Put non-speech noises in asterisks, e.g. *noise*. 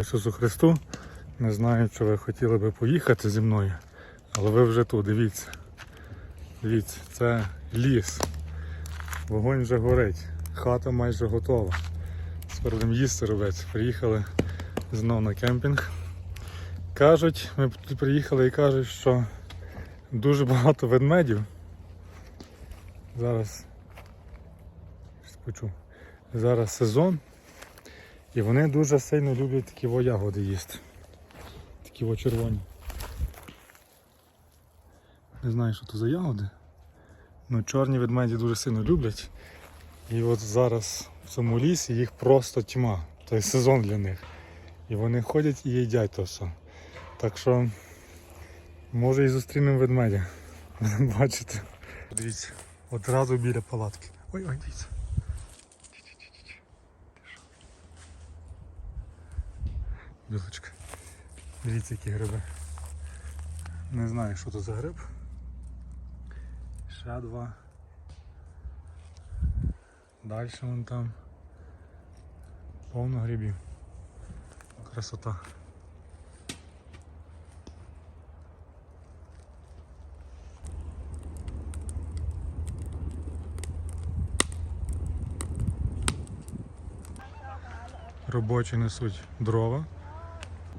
Ісусу Христу. Не знаю, чи ви хотіли би поїхати зі мною, але ви вже тут, дивіться. Дивіться, це ліс. Вогонь вже горить. Хата майже готова. Тепер їсти робити. Приїхали знов на кемпінг. Кажуть, ми тут приїхали і кажуть, що дуже багато ведмедів. Зараз. Зараз сезон. І вони дуже сильно люблять такі во ягоди їсти. Такі во червоні. Не знаю, що це за ягоди. Ну, чорні ведмеді дуже сильно люблять. І от зараз в цьому лісі їх просто тьма. Той сезон для них. І вони ходять і їдять то все. Так що може і зустрінемо ведмедя. *laughs* Бачити. Дивіться, одразу біля палатки. Ой, ой, дивіться. Білочка. Дивіться, які гриби. Не знаю, що це за гриб. Ще два. Далі вон там. Повно грибів. Красота. Робочі несуть дрова.